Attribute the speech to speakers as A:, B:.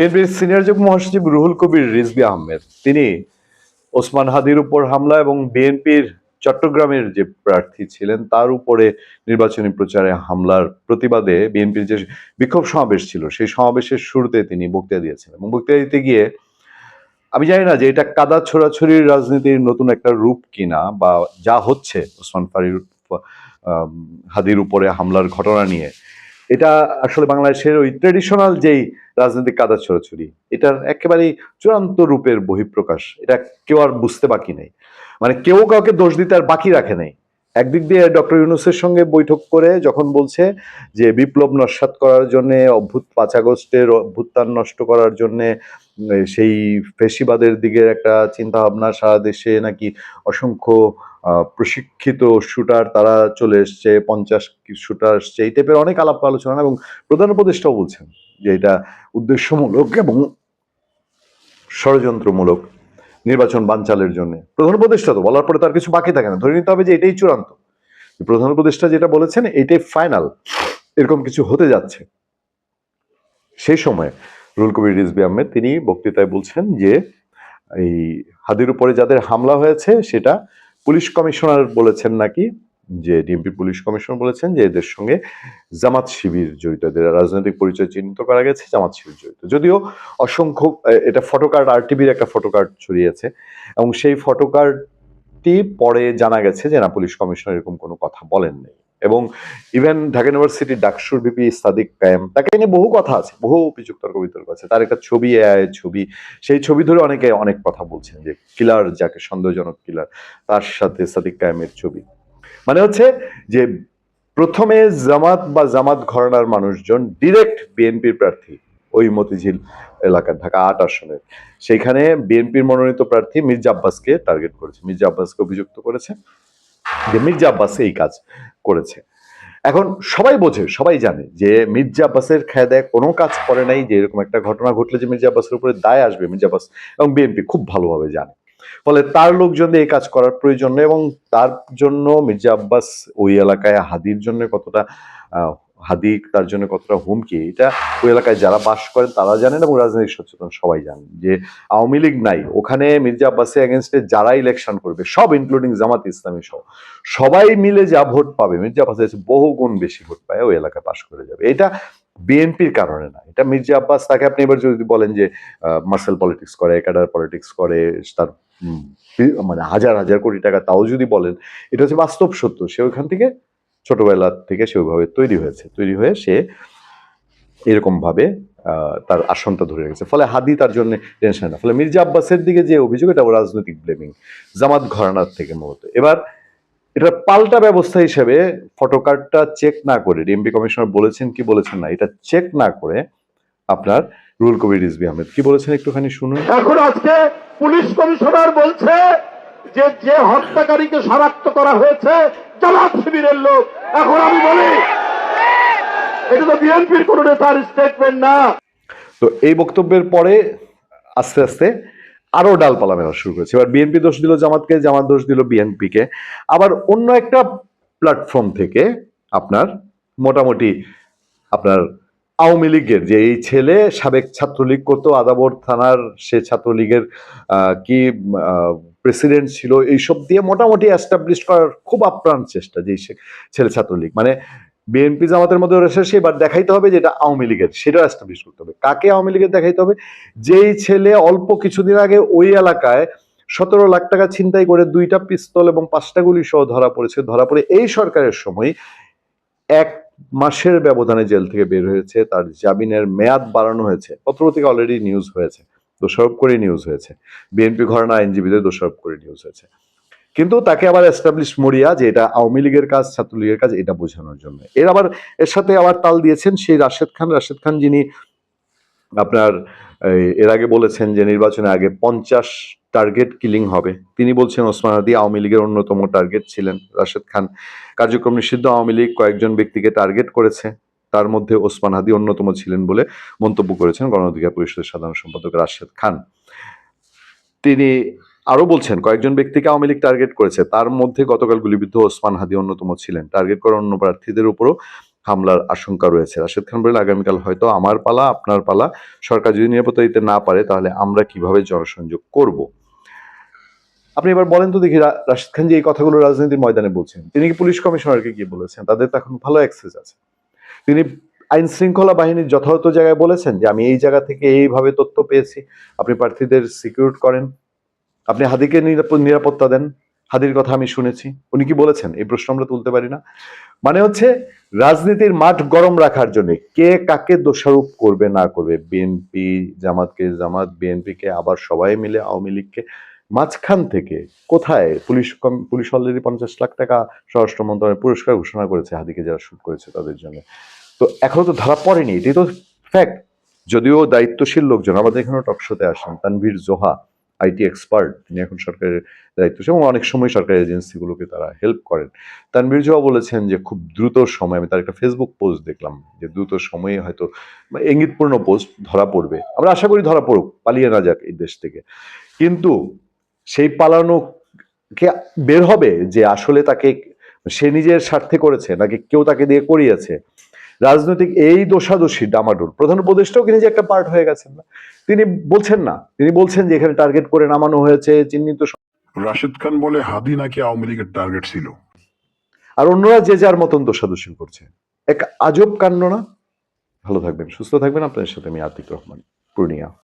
A: বিএনপির সিনিয়র যুগ্ম মহাসচিব রুহুল কবির রিজবি আহমেদ। তিনি ওসমান হাদির উপর হামলা এবং বিএনপির চট্টগ্রামের যে প্রার্থী ছিলেন, তার উপরে নির্বাচনী প্রচারে হামলার প্রতিবাদে বিএনপির যে বিক্ষোভ সমাবেশ ছিল, সেই সমাবেশের শুরুতে তিনি বক্তৃতা দিয়েছেন এবং বক্তৃতা দিতে গিয়ে আমি জানি না যে এটা কাদা ছোড়াছড়ির রাজনীতির নতুন একটা রূপ কিনা বা যা হচ্ছে ওসমান ফারির হাদির উপরে হামলার ঘটনা নিয়ে। এটা আসলে বাংলাদেশের ওই ট্রেডিশনাল যেই রাজনৈতিক কাদা ছোড়াছড়ি। এটার একেবারেই চূড়ান্ত রূপের বহিঃপ্রকাশ। এটা কেউ আর বুঝতে বাকি নেই। মানে কেউ কাউকে দোষ দিতে আর বাকি রাখে নেই। একদিক দিয়ে ডক্টর ইউনুসের সঙ্গে বৈঠক করে যখন বলছে যে বিপ্লব নস্বাত করার জন্য অভ্যুত পাঁচ আগস্টের অভ্যুত্থান নষ্ট করার জন্য সেই ফেসিবাদের দিকে একটা চিন্তা ভাবনা সারা দেশে নাকি অসংখ্য প্রশিক্ষিত শুটার তারা চলে এসছে, পঞ্চাশ শুটার আসছে এই টাইপের অনেক আলাপ আলোচনা এবং প্রধান উপদেষ্টাও বলছেন। যে এটা উদ্দেশ্যমূলক এবং ষড়যন্ত্রমূলক নির্বাচন বানচালের জন্য। প্রধান উপদেষ্টা তো, বলার পরে তার কিছু বাকি থাকে না। ধরে নিতে হবে যে এটাই চূড়ান্ত। প্রধান উপদেষ্টা যেটা বলেছেন, এটাই ফাইনাল। এরকম কিছু হতে যাচ্ছে। সেই সময় রুল কবির রিজবি আহমেদ, তিনি বক্তৃতায় বলছেন যে, এই হাদির উপরে যাদের হামলা হয়েছে, সেটা পুলিশ কমিশনার বলেছেন নাকি যে ডিএমপি পুলিশ কমিশন বলেছেন যে এদের সঙ্গে জামাত শিবির জড়িত। এদের রাজনৈতিক পরিচয় চিহ্নিত করা গেছে, জামাত শিবির জড়িত। যদিও অসংখ্য এটা ফটোকার্ড আরটিভির একটা ফটোকার্ড ছড়িয়েছে এবং সেই ফটোকার্ডটি পরে জানা গেছে যে, না, পুলিশ কমিশনার এরকম কোনো কথা বলেননি এবং ইভেন ঢাকা ইউনিভার্সিটির ডাকসুর বিপি সাদিক কায়েম, তাকে নিয়ে বহু কথা আছে, বহু অভিযোগ তর্ক বিতর্ক আছে। তার একটা ছবি ছবি, সেই ছবি ধরে অনেকে অনেক কথা বলছেন যে, কিলার যাকে সন্দেহজনক কিলার, তার সাথে সাদিক কায়েমের ছবি। মানে হচ্ছে যে প্রথমে জামাত বা জামাত ঘরানার মানুষজন ডিরেক্ট বিএনপির প্রার্থী ওই মতিঝিল এলাকার ঢাকা আট আসনের। সেইখানে বিএনপির মনোনীত প্রার্থী মির্জা আব্বাসকে টার্গেট করেছে। মির্জা আব্বাসকে অভিযুক্ত করেছে। যে মির্জা আব্বাস এই কাজ করেছে। এখন সবাই বোঝে, সবাই জানে যে মির্জা আব্বাসের খেয়ে কোনো কাজ করে নাই, যে এরকম একটা ঘটনা ঘটলে যে মির্জা আব্বাসের উপরে দায় আসবে মির্জা আব্বাস এবং বিএনপি খুব ভালোভাবে জানে। ফলে তার লোকজন এই কাজ করার প্রয়োজন নেই এবং তার জন্য মির্জা আব্বাস ওই এলাকায় হাদির জন্য কতটা আহ, হাদি তার জন্য কতটা হুমকি এটা ওই এলাকায় যারা বাস করেন তারা জানেন এবং রাজনৈতিক সচেতন সবাই জানেন যে আওয়ামী লীগ নাই। ওখানে মির্জা আব্বাসের এগেনস্টে যারা ইলেকশন করবে সব ইনক্লুডিং জামাত ইসলামী সহ সবাই মিলে যা ভোট পাবে মির্জা আব্বাস এর বহু গুণ বেশি ভোট পায় ওই এলাকায় পাশ করে যাবে। এটা বিএনপির কারণে না এটা মির্জা আব্বাস তাকে আপনি এবার যদি বলেন যে মার্সেল পলিটিক্স করে ক্যাডার পলিটিক্স করে তার মানে হাজার হাজার কোটি টাকা তাও যদি বলেন, এটা হচ্ছে বাস্তব সত্য। সে ওইখান থেকে ছোটবেলা থেকে সে ওইভাবে তৈরি হয়েছে। তৈরি হয়ে সে এরকম ভাবে তার আসনটা ধরে রেখেছে। ফলে হাদি তার জন্য টেনশন না। ফলে মির্জা আব্বাসের দিকে যে অভিযোগ, এটা রাজনৈতিক ব্লেমিং জামাত ঘরানার থেকে মূলত। এবার এটা পাল্টা ব্যবস্থা হিসেবে ফটোকার্ডটা চেক না করে ডিএমপি কমিশনার বলেছেন কি বলেছেন না, এটা চেক না করে আপনার রুল কবির রিজবি আহমেদ। কি বলেছেন একটুখানি শুনুন?
B: এখন আজকে পুলিশ কমিশনার বলছে যে যে হত্যাকারীকে শনাক্ত করা হয়েছে জামাত শিবিরের লোক। এখন আমি বলি এটা তো বিএনপির কোন নেতার স্টেটমেন্ট না।
A: তো এই বক্তব্যের পরে আস্তে আস্তে আরও ডালপালা মেলা শুরু করেছে। এবার বিএনপি দোষ দিল জামাতকে জামাত দোষ দিল বিএনপিকে। আবার অন্য একটা প্ল্যাটফর্ম থেকে আপনার মোটামুটি আপনার আওয়ামী লীগের যে এই ছেলে সাবেক ছাত্রলীগ করতো, আদাবর থানার সে ছাত্রলীগের কি প্রেসিডেন্ট ছিল, এইসব দিয়ে মোটামুটি অ্যাস্টাবলিশ করার খুব আপ্রাণ চেষ্টা যে ছেলে ছাত্রলীগ। মানে বিএনপি জামাতের মধ্যে রয়েছে এবার দেখাইতে হবে যেটা আওয়ামী লীগের সেটা এস্টাবলিশ করতে হবে। কাকে আওয়ামী লীগের দেখাইতে হবে? যেই ছেলে অল্প কিছুদিন আগে ওই এলাকায় সতেরো লাখ টাকা ছিনতাই করে দুইটা পিস্তল এবং পাঁচটা গুলি সহ ধরা পড়েছে, ধরা পড়ে এই সরকারের সময় এক মাসের ব্যবধানে জেল থেকে বের হয়েছে, তার জামিনের মেয়াদ বাড়ানো হয়েছে। পত্রপত্রিকা অলরেডি নিউজ হয়েছে, দোষারোপ করে নিউজ হয়েছে। বিএনপি ঘরানা আইনজীবীদের দোষারোপ করে নিউজ হয়েছে। কিন্তু তাকে আবার এস্টাবলিশ মরিয়া যে এটা আওয়ামী লীগের কাজ, ছাত্রলীগের কাজ, এটা বোঝানোর জন্য। এর আবার, এর সাথে আবার তাল দিয়েছেন সেই রাশেদ খান। রাশেদ খান যিনি আপনার এর আগে বলেছেন যে নির্বাচনের আগে পঞ্চাশ টার্গেট কিলিং হবে। তিনি বলছেন ওসমান হাদি আওয়ামী লীগের অন্যতম টার্গেট ছিলেন রাশেদ খান। কার্যক্রম নিষিদ্ধ, আওয়ামী লীগ কয়েকজন ব্যক্তিকে টার্গেট করেছে। তার মধ্যে ওসমান হাদি অন্যতম ছিলেন বলে মন্তব্য করেছেন গণ অধিকার পরিষদের সাধারণ সম্পাদক রাশেদ খান। তিনি আরও বলছেন, কয়েকজন ব্যক্তিকে আওয়ামী লীগ টার্গেট করেছে। তার মধ্যে গতকাল গুলিবিদ্ধ ওসমান হাদি অন্যতম ছিলেন। টার্গেট করা অন্য প্রার্থীদের উপরও হামলার আশঙ্কা রয়েছে। রাশেদ খান বলেন, আগামীকাল হয়তো আমার পালা, আপনার পালা। সরকার যদি নিরাপত্তা দিতে না পারে, তাহলে আমরা কীভাবে জনসংযোগ করব? আপনি এবার বলেন তো দেখি রাশেদ খান যে এই কথাগুলো রাজনীতির ময়দানে বলছেন, তিনি কি পুলিশ কমিশনারকে কি বলেছেন? তাদের তো এখন ভালো অ্যাক্সেস আছে। তিনি আইন শৃঙ্খলা বাহিনীর যথাযথ জায়গায় বলেছেন যে, আমি এই জায়গা থেকে এইভাবে তথ্য পেয়েছি। আপনি প্রার্থীদের সিকিউর করেন। আপনি হাদিকে নিরাপ- নিরাপত্তা দেন। হাদির কথা আমি শুনেছি। উনি কি বলেছেন? এই প্রশ্ন আমরা তুলতে পারি না। মানে হচ্ছে রাজনীতির মাঠ গরম রাখার জন্য কে কাকে দোষারোপ করবে, না করবে? বিএনপি জামাতকে জামাত বিএনপিকে আবার সবাই মিলে আওয়ামী লীগকে মাঝখান থেকে কোথায়? পুলিশ পুলিশ অলরেডি পঞ্চাশ লাখ টাকা স্বরাষ্ট্র মন্ত্রণালয় পুরস্কার ঘোষণা করেছে, হাদিকে যারা শুট করেছে তাদের জন্য। তো এখনও তো ধরা পড়েনি, এটাই তো ফ্যাক্ট যদিও দায়িত্বশীল লোকজন, আমাদের এখানে টকশোতে আসেন, তানভীর জোহা এক্সপার্ট, তিনি এখন সরকারের দায়িত্বশীল এবং অনেক সময় সরকারি এজেন্সিগুলোকে তারা হেল্প করেন। তানভীর জোহা বলেছেন যে, খুব দ্রুত সময়, আমি তার একটা ফেসবুক পোস্ট দেখলাম, যে দ্রুত সময়ে হয়তো ইঙ্গিতপূর্ণ পোস্ট ধরা পড়বে। আমরা আশা করি ধরা পড়ুক, পালিয়ে না যাক এই দেশ থেকে। কিন্তু সেই পালানো কে বের হবে, যে আসলে তাকে সে নিজের স্বার্থে করেছে, নাকি কেউ তাকে দিয়ে করিয়েছে? রাজনৈতিক এই দোষাদোষী ডামাডোল, প্রধান উপদেষ্টাও কি নিজে একটা পার্ট হয়ে গেছেন না? তিনি বলছেন না। তিনি বলছেন যে এখানে টার্গেট করে নামানো হয়েছে চিহ্নিত
C: রাশিদ খান বলে হাদি নাকি আওয়ামী লীগের টার্গেট ছিল।
A: আর অন্যরা যে যার মতন দোষাদোষী করছে। এক আজব কাণ্ড না? ভালো থাকবেন সুস্থ থাকবেন। আপনাদের সাথে আমি আতিক রহমান পূর্ণিয়া।